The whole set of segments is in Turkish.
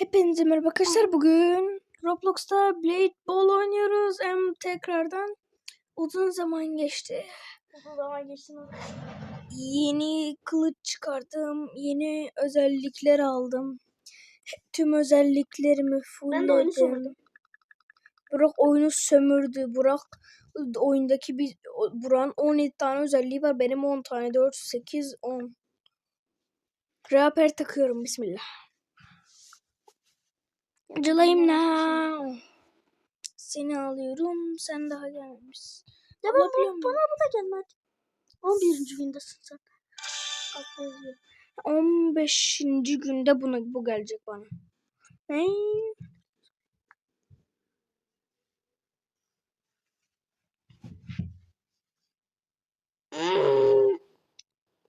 Hepinize merhaba arkadaşlar. Bugün Roblox'ta Blade Ball oynuyoruz. Hem tekrardan uzun zaman geçti. Uzun zaman geçti mi? Yeni kılıç çıkardım. Yeni özellikler aldım. Tüm özelliklerimi Ben de oyunu fullledim. sömürdüm. Burak oyunu sömürdü. Burak oyundaki bir Burak'ın 17 tane özelliği var. Benim 10 tane. 4, 8, 10. Raper takıyorum. Bismillah. Acılayım now. Seni alıyorum. Sen daha gelmemişsin. Ya ben bana bu da gelmedi. 11. gündesin sen. Yazıyor. 15. günde bunu bu gelecek bana. Ne?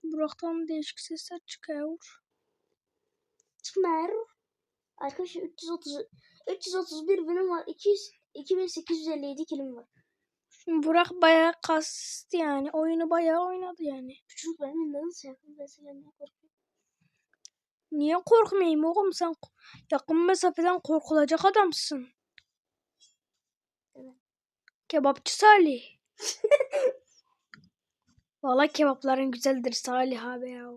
Burak'tan değişik sesler çıkıyor. Çıkmer. Arkadaşlar 330 331 binim var. 200 2857 kilim var. Burak bayağı kastı yani. Oyunu bayağı oynadı yani. Küçük benim nasıl yakın mesele gelmeye korkuyorum. Niye korkmayayım oğlum sen yakın mesafeden korkulacak adamsın. Evet. Kebapçı Salih. Valla kebapların güzeldir Salih abi ya.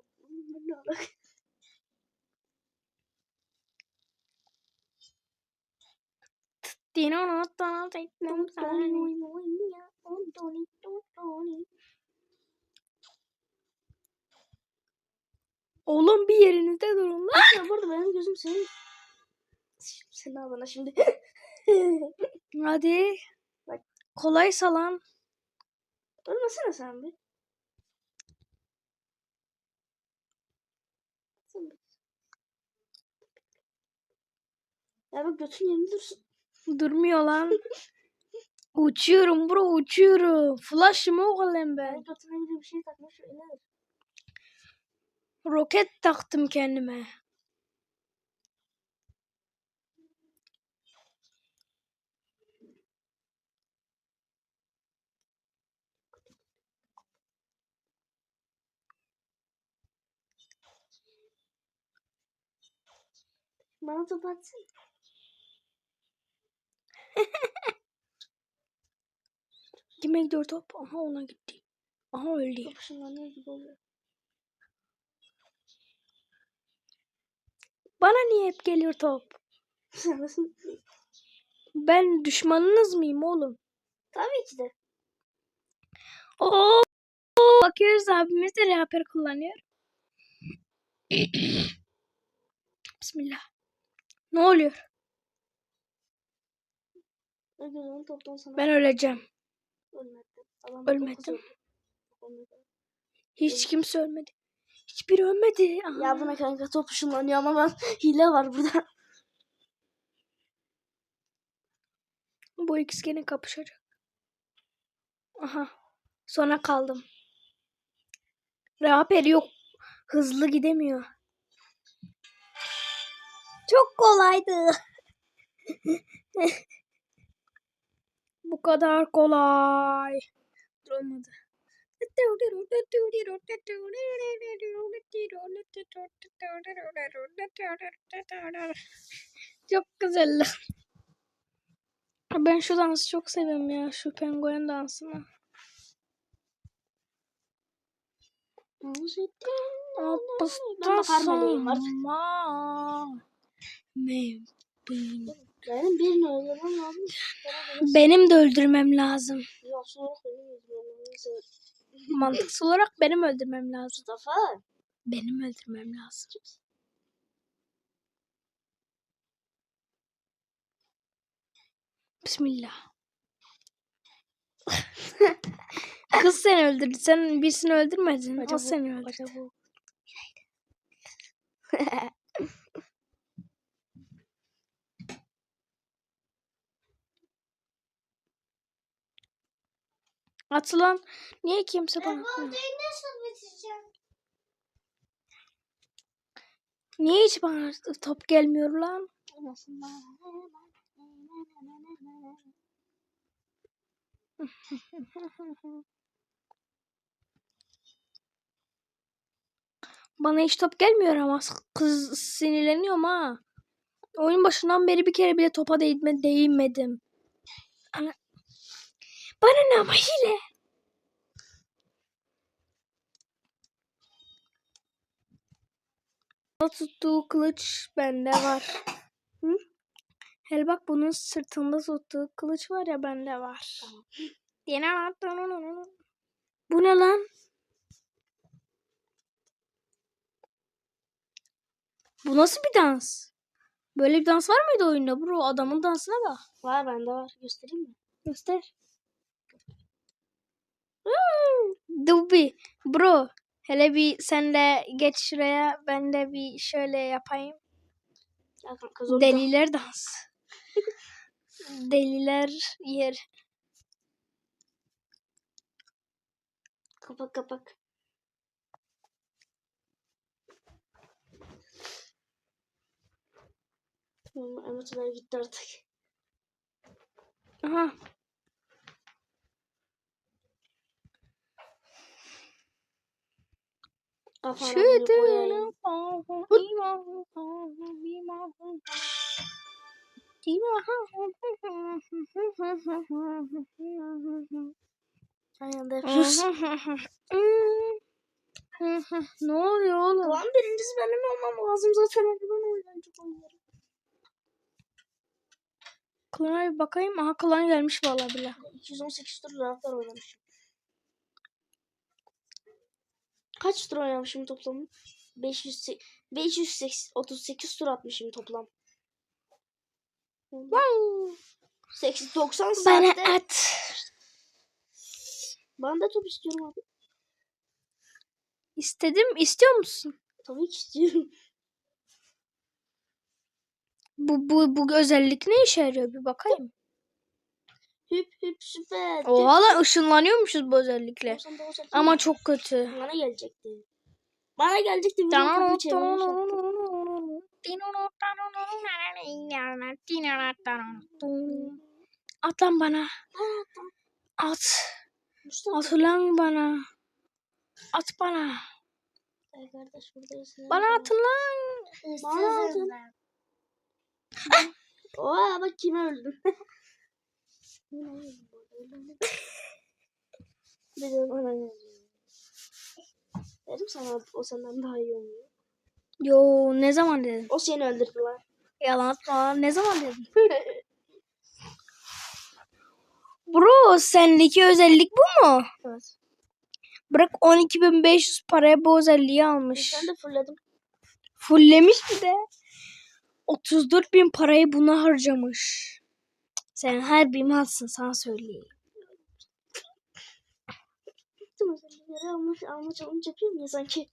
Oğlum bir yerinizde durun lan. Ya burada benim gözüm senin. Sen al bana şimdi. Hadi. Bak. Kolay salan. Bir. Sen bir. Ya bak götün yerinde dursun. Durmuyor lan. uçuyorum bro uçuyorum. Flash mı oğlum Ben bir şey takmış. Roket taktım kendime. Bana top atsın. Kime gidiyor top? Aha ona gitti. Aha öldü. Top ışınlanıyor gibi oluyor. Bana niye hep geliyor top? Ben düşmanınız mıyım oğlum? Tabii ki de. Oo! Bakıyoruz abimiz de raper kullanıyor. Bismillah. Ne oluyor? Toptan sana Ben öleceğim. ölmedim. Adam. Hiç kimse ölmedi. Hiçbiri ölmedi. Aha. Ya buna kanka top ışınlanıyor ama ben hile var burada. Bu ikisi gene kapışacak. Aha. Sona kaldım. Raper yok. Hızlı gidemiyor. Çok kolaydı. Bu kadar kolay. Olmadı. Çok güzel. Ben şu dansı çok seviyorum ya. Şu penguen dansını. bakar meleğim Benim birini öldürmem lazım. Benim de öldürmem lazım. Mantıksal olarak benim öldürmem lazım. Mustafa. Benim öldürmem lazım. Bismillah. Kız seni öldürdü. Sen birisini öldürmedin. O seni öldürdü. Atılan niye kimse bana atmıyor? nasıl bitireceğim? Niye hiç bana top gelmiyor lan? Bana hiç top gelmiyor ama kız sinirleniyorum ha. Oyun başından beri bir kere bile topa değme, değmedim. Ana. Bana ne ama hile. tuttuğu kılıç bende var. Hı? Hele bak bunun sırtında tuttuğu kılıç var ya bende var. Bu ne lan? Bu nasıl bir dans? Böyle bir dans var mıydı oyunda bro? Adamın dansına bak. Var bende var. Göstereyim mi? Göster. Dubi. Bro. Hele bir sen de geç şuraya. Ben de bir şöyle yapayım. Ya kanka zorla. Deliler dans. Deliler yer. Kapak kapak. Tamam, Emotlar gitti artık. Aha. Yapıyoruz. ne oluyor oğlum? Tamam birincisi benim olmam lazım zaten. Hadi ben oynayacak oynuyorum. Klana bir bakayım. Aha klan gelmiş vallahi bile. 218 tur rahatlar oynamışım. Kaç tur oynamışım toplam? 500 538 tur atmışım toplam. Wow. 80 90 Bana saatte at. ben de top istiyorum abi. İstedim. İstiyor musun? Tabii ki istiyorum. Bu, bu, bu özellik ne işe yarıyor bir bakayım. Hüp hüp süper. Oha lan ışınlanıyormuşuz bu özellikle. 99 atıyor. Ama çok kötü. bana gelecekti. Bana gelecekti. Çevirmiş. At lan bana. At. At ulan bana. At bana. Bana atın lan. Bana atın. Oha bak kime öldüm. Bir de bana geldi. Dedim sana o senden daha iyi oynuyor. Yo ne zaman dedin? O seni öldürdü lan. Yalan atma. Ne zaman dedin? Bro sendeki özellik bu mu? evet. Bırak 12.500 paraya bu özelliği almış. Ben de fırladım. Fulllemiş bir de. 34.000 parayı buna harcamış. Sen her bir malsın sana söyleyeyim. Almış, alma challenge yapıyorum ya sanki.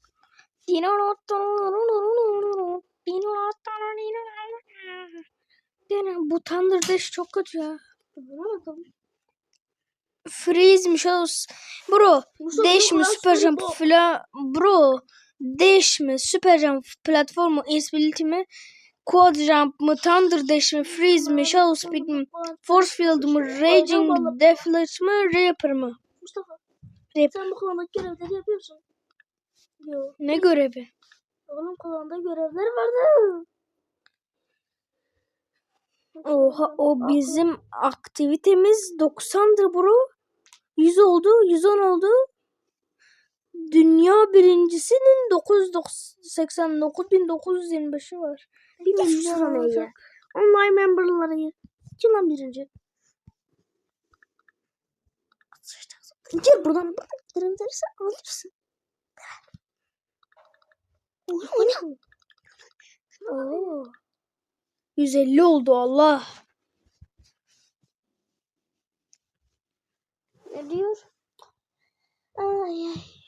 Bu Thunder Dash çok kötü ya. Bakalım. Freeze'miş olsun. Bro Dash mi Super Jump fla Bro Dash mi Super Jump platformu Invincibility mi Quad Jump mı Thunder Dash mi Freeze mi Shadow Speed mi Force Field mı Raging Deathlatch mı Reaper mı Mustafa. Rap. Sen bu konudaki görevleri yapıyorsun. Yok. Ne görevi? Oğlum kolonda görevler vardı. Oha o bizim aktivitemiz 90'dır bro. 100 oldu, 110 oldu. Dünya birincisinin 989.925'i var. Bir milyon olacak. Online memberları. Kim lan birinci? Gel buradan bak. Görevlerse alırsın. Oyna. Oo. 150 oldu Allah. Ne diyor? Ay ay.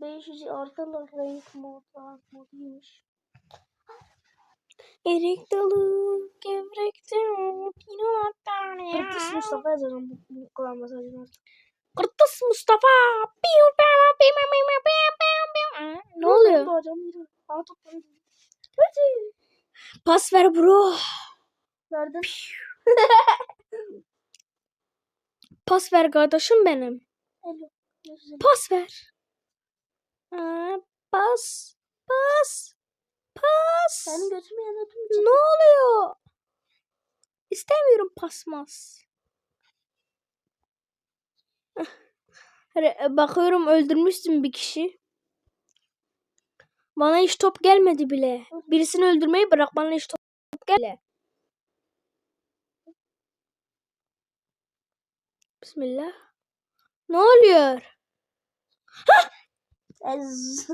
500 arkalar renk mod var. Moduymuş. Erik dalı, gevrekte Kırtıs Mustafa yazarım bu, kalan mesajını artık. Kırtıs Mustafa. Piu, piu, piu, piu, piu, piu, piu. Ne oluyor? Toplanın. Pas ver bro. Verdim. Pas ver kardeşim benim. Pas ver. Aa, pas. Pas. Pas. Senin götürme yanıtım Ne oluyor? İstemiyorum pasmas. Re- Bakıyorum öldürmüşsün bir kişi. Bana hiç top gelmedi bile. Birisini öldürmeyi bırak bana hiç top gelmedi. Bismillah. Ne oluyor? Ez.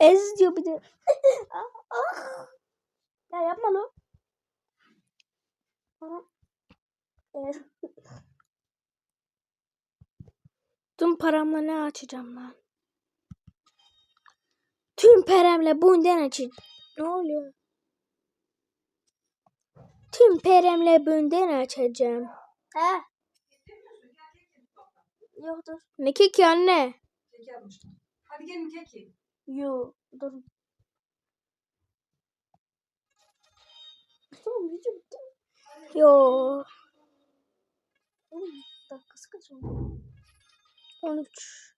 Ez diyor bir de. ah. Ya yapma. Evet. Tüm paramla ne açacağım lan? Tüm paramla bundan açacağım. Ne oluyor? Tüm paramla bundan açacağım. He. Yok dur. Ne keki anne? Kek yapmıştım. Hadi gelin kek yiyin. Yok dur. Tamam video bitti. Yo. Oğlum dakikası kaç oldu? 13.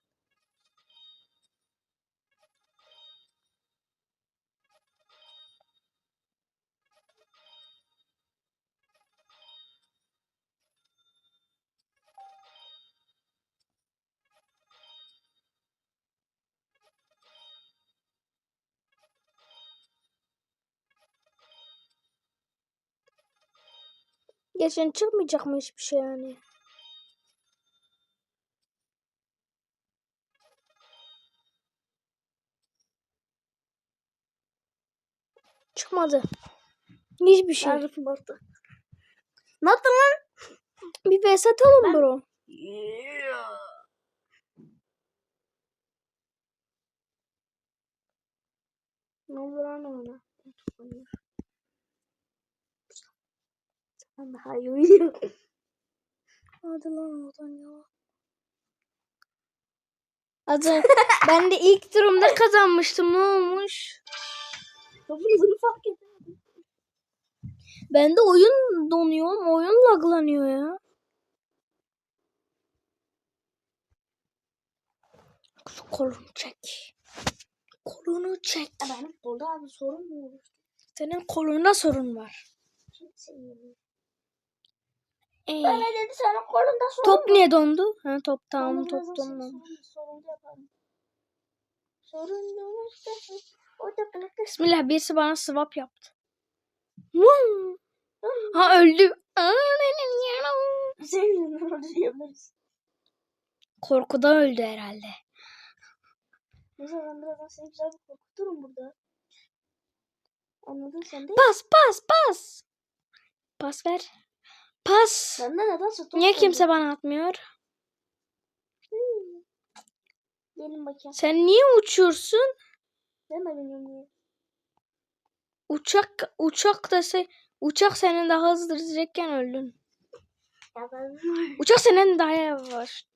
Geçen çıkmayacak mı hiçbir şey yani? Çıkmadı. Hiçbir şey. Tarifim arttı. Ne yaptın lan? Bir vs atalım bro. Ne olur lan Sen daha iyi uyuyorsun. Hadi lan oradan ya. Hadi. ben de ilk turumda kazanmıştım. Ne olmuş? Hızını fark etmedim. Ben de oyun donuyor. Oyun laglanıyor ya. Şu kolunu çek. Kolunu çek. Benim kolda abi sorun mu olur? Senin kolunda sorun var. Seviyorum. Ee, Bana dedi senin kolunda sorun top niye dondu? Ha top tamam Onun top dondu. Sorun, sorun yaparım. Sorun olursa o da bırakır. Bismillah birisi bana swap yaptı. Vum. Ha öldü. Senin diyebiliriz. Korkudan öldü herhalde. Neyse ben birazdan seni güzel bir korkuturum burada. Anladın sen de. Pas pas pas. Pas ver. Pas. Ben de nedense top Niye sandım. kimse bana atmıyor? Hmm. Gelin bakayım. Sen niye uçuyorsun? Ben de bilmiyorum niye. Uçak uçak da se uçak senin daha hızlı direcekken öldün. Ya ben... Uçak senin daha yavaş.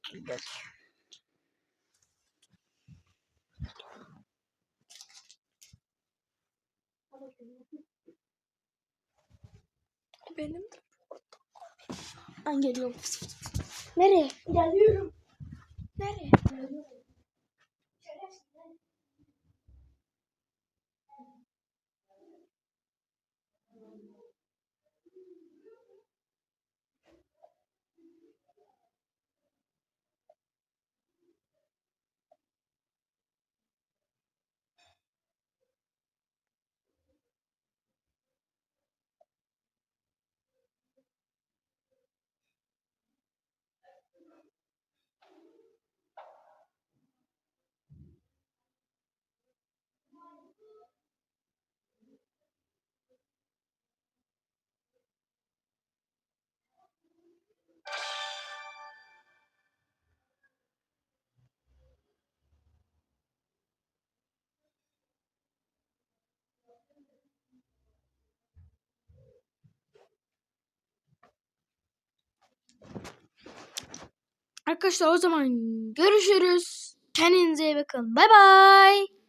Benim Ben geliyorum. Nereye? Geliyorum. Nereye? Arkadaşlar o zaman görüşürüz. Kendinize iyi bakın. Bay bay.